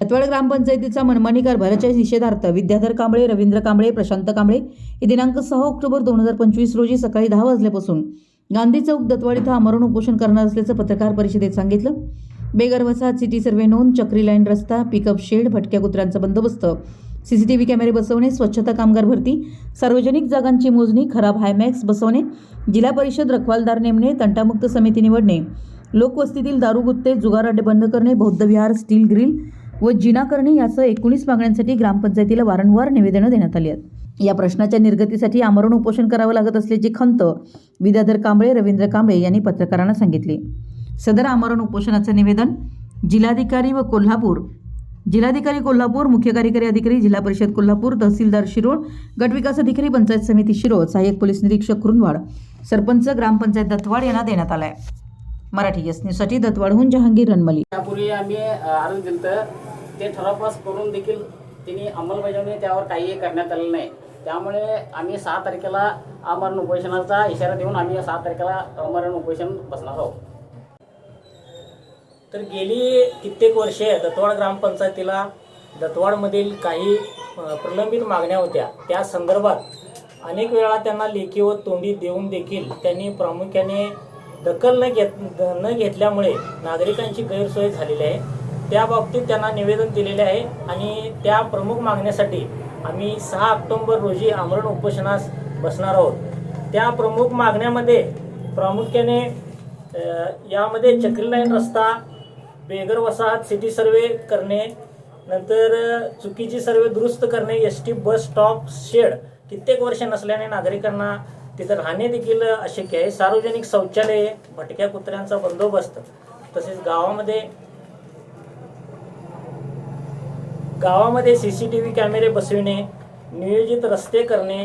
दत्तवाड ग्रामपंचायतीचा मनमानी कारभाराच्या निषेधार्थ विद्याधर कांबळे रवींद्र कांबळे प्रशांत कांबळे हे दिनांक सहा ऑक्टोबर दोन हजार पंचवीस रोजी सकाळी दहा वाजल्यापासून गांधी चौक दत्तवाड इथं आमरण उपोषण करणार असल्याचं पत्रकार परिषदेत सांगितलं. बेगर वसाहत सिटी सर्वे नोंद चक्री लाईन रस्ता पिकअप शेड भटक्या कुत्र्यांचा बंदोबस्त सीसीटीव्ही कॅमेरे बसवणे स्वच्छता कामगार भरती सार्वजनिक जागांची मोजणी खराब हायमॅक्स बसवणे जिल्हा परिषद रखवालदार नेमणे तंटामुक्त समिती निवडणे लोकवस्तीतील दारू गुत्ते जुगार अड्डे बंद करणे बौद्ध विहार स्टील ग्रिल व जिना करणे यासह एकोणीस मागण्यांसाठी ग्रामपंचायतीला वारंवार निवेदनं देण्यात आली आहेत. या प्रश्नाच्या निर्गतीसाठी आमरण उपोषण करावं लागत असल्याची खंत विद्याधर कांबळे रवींद्र कांबळे यांनी पत्रकारांना सांगितली. सदर आमरण उपोषणाचं निवेदन जिल्हाधिकारी व कोल्हापूर जिल्हाधिकारी कोल्हापूर मुख्य कार्यकारी अधिकारी जिल्हा परिषद कोल्हापूर तहसीलदार शिरोळ गटविकास अधिकारी पंचायत समिती शिरोळ सहाय्यक पोलीस निरीक्षक कुरुंदवाड सरपंच ग्रामपंचायत दत्तवाड यांना देण्यात आलाय. मराठी एस न्यूजसाठी दत्तवाडहून जहांगीर रनमली यापूर्वी आम्ही अ, दिलं ते ठराव पास करून देखील त्यांनी अंमलबजावणी त्यावर काहीही करण्यात आलेलं नाही. त्यामुळे आम्ही सहा तारखेला आमरण उपोषणाचा इशारा देऊन आम्ही सहा तारखेला आमरण उपोषण बसणार आहोत. तर गेली कित्येक वर्षे दत्तवाड ग्रामपंचायतीला दत्तवाडमधील काही प्रलंबित मागण्या होत्या. त्या संदर्भात अनेक वेळा त्यांना लेखी व तोंडी देऊन देखील त्यांनी प्रामुख्याने दखल न घेत न घेतल्यामुळे नागरिकांची गैरसोय झालेली आहे. त्या बाबतीत त्यांना निवेदन दिलेले आहे आणि त्या प्रमुख मागण्यासाठी आम्ही सहा ऑक्टोंबर रोजी आमरण उपोषणास बसणार आहोत. त्या प्रमुख मागण्यामध्ये प्रामुख्याने यामध्ये चक्री लाईन रस्ता बेगर वसाहत सिटी सर्वे करणे नंतर चुकीची सर्वे दुरुस्त करणे S T bus stop shed कित्येक वर्ष नसल्याने नागरिकांना तिथं राहणे देखील अशक्य आहे. सार्वजनिक शौचालये भटक्या कुत्र्यांचा बंदोबस्त तसेच गावामध्ये गावामध्ये सी सी टी व्ही कॅमेरे बसविणे नियोजित रस्ते करणे.